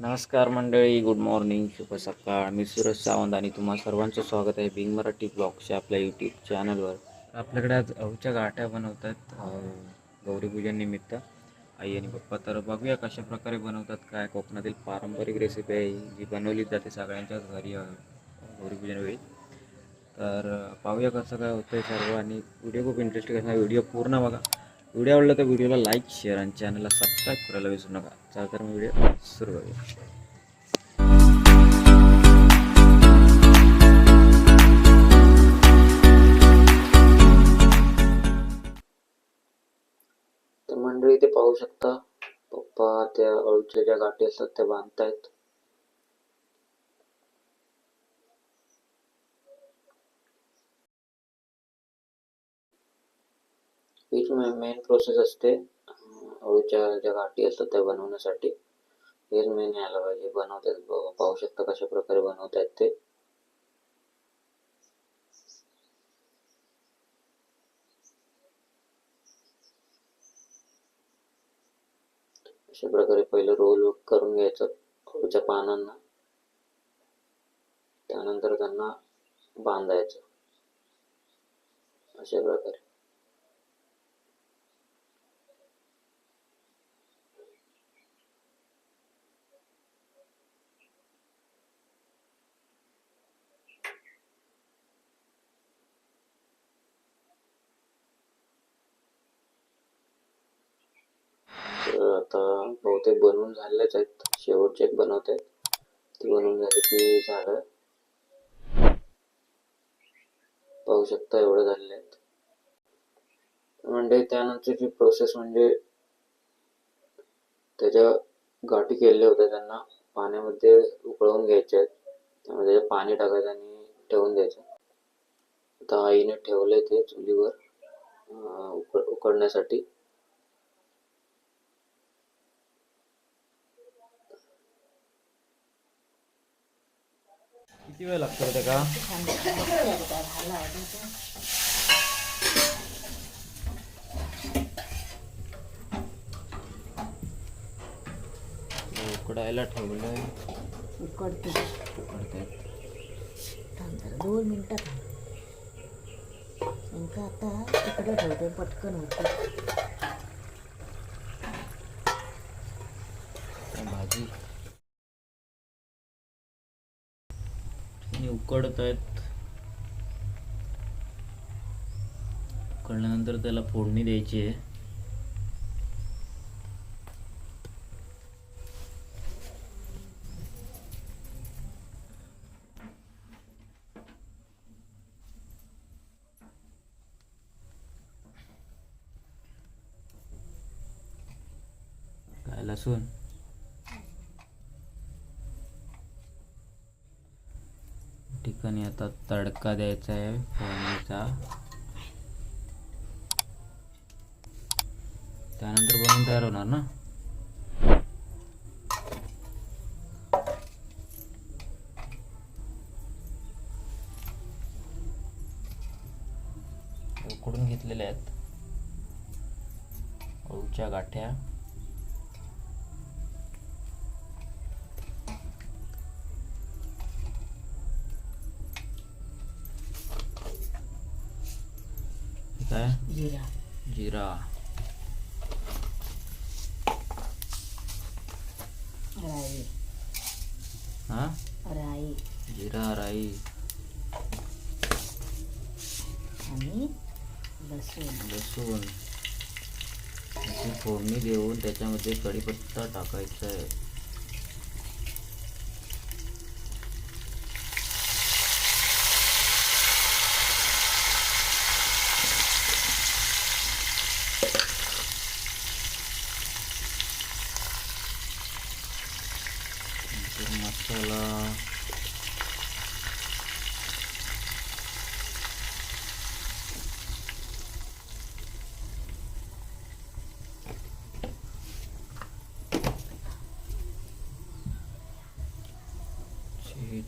नमस्कार मंडळी good morning शुभ सकाळ. मी सुरज सावंत आणि तुम्हा सर्वांचं स्वागत आहे बिंग मराठी ब्लॉगच्या आपल्या यूट्यूब चॅनलवर आपल्याकडे आज अवच्या गाठ्या बनवतात गौरीपूजननिमित्त गौरीपूजन निमित्त. आई आणि पप्पा तर बघूया कशा प्रकारे बनवतात काय कोकणातील पारंपरिक रेसिपी आहे जी बनवली जाते सगळ्यांच्याच घरी अं, गौरीपूजन वेळी. तर पाहूया कसं काय होतं आहे सर्व आणि व्हिडिओ खूप इंटरेस्टिंग असणार. व्हिडिओ पूर्ण बघा. व्हिडिओ आवडला तर व्हिडिओला लाईक शेअर आणि चॅनलला सबस्क्राईब करायला विसरू नका. चला तर मग व्हिडिओ सुरू करूया. तर मंडळी ते पाहू शकता पप्पा त्या अळूच्या ज्या गाठी असतात त्या बांधतायत. हीच मेन प्रोसेस असते. अळूच्या ज्या गाठी असतात त्या बनवण्यासाठी. हेच मेन यायला पाहिजे. बनवतात पाहू शकता कशा प्रकारे बनवतायत ते. अशा प्रकारे पहिलं रोल करून घ्यायचं अळूच्या पानांना. त्यानंतर त्यांना बांधायचं. अशा प्रकारे तर आता बहुतेक बनवून झालेच आहेत. शेवटचे एक बनवत. आहेत ती बनवून झाली की झालं. पाहू शकता एवढं झालेले आहेत. म्हणजे त्यानंतरची प्रोसेस म्हणजे त्याच्या गाठी केलेल्या होत्या त्यांना. पाण्यामध्ये उकळवून घ्यायच्या आहेत. त्यामध्ये त्याच्यात पाणी टाकायचं आणि ठेवून द्यायचं. आता आईने ठेवलंय ते चुलीवर अं, उकडण्यासाठी किती वेळ लागतो ते का उकडायला ठेवलंय उकडते जरा दोन मिनटं थांब नेमकं आता तिकडे ठेवते पटकन होते भाजी आणि उकडत आहेत उकडल्यानंतर त्याला फोडणी द्यायची आहे. काय लसूण? ठिकाणी आता तडका द्यायचा आहे फोडणीचा. त्यानंतर बनवून तयार होणार ना? उकडून घेतलेल्या आहेत. अळूच्या गाठ्या. काय? जिरा. जिरा. राई. हा? राई. जिरा राई. आणि लसूण. लसूण. याची फोडणी देऊन त्याच्यामध्ये कढीपत्ता टाकायचा आहे. मसाला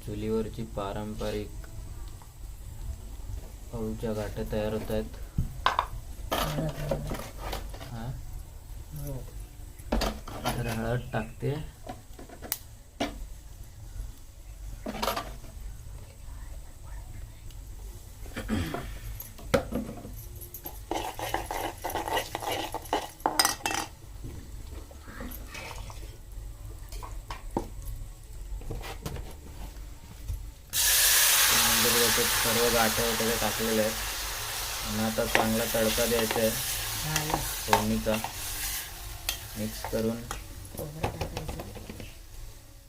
चुलीवरची पारंपरिक अळूच्या गाठ्या तयार होत आहेत. हा? हळद टाकते. त्याच्यात सर्व गाठ्या वगैरे टाकलेल्या आहेत. आणि आता चांगला तडका द्यायचा आहे. फोडणीचा. मिक्स करून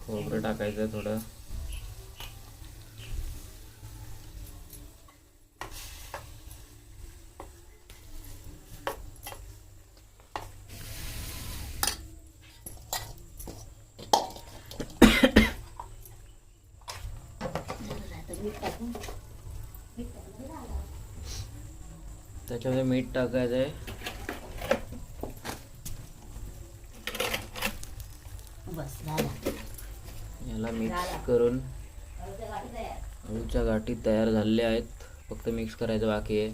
खोबरं टाकायचं थोडं आता मीठ टाकून मीठ टाकून झालं. त्याच्यामध्ये मीठ टाकायचं आहे. याला मिक्स करून अळूच्या गाठी तयार. झालेल्या आहेत. फक्त मिक्स करायचं बाकी आहे.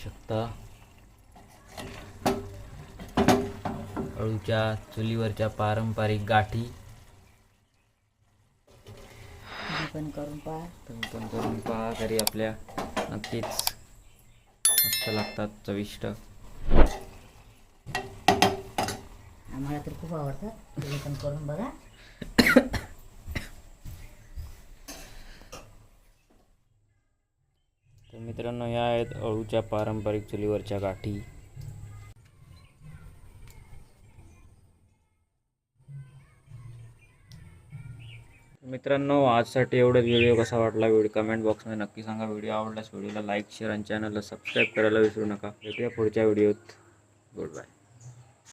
शकता. अळूच्या चुलीवरच्या पारंपरिक गाठी. पण करून पहा. तुम्ही पण करून पहा घरी आपल्या नक्कीच मस्त लागतात चविष्ट. आम्हाला तर खूप आवडतात. तुम्ही पण करून बघा तर मित्रांनो ह्या आहेत अळूच्या पारंपरिक चुलीवरच्या गाठी. मित्रांनो आजसाठी एवढंच. व्हिडिओ कसा वाटला व्हिडिओ कमेंट बॉक्समध्ये नक्की सांगा. व्हिडिओ आवडल्यास व्हिडिओला लाईक शेअर आणि चॅनलला सबस्क्राईब करायला विसरू नका. भेटूया पुढच्या व्हिडिओत. Good bye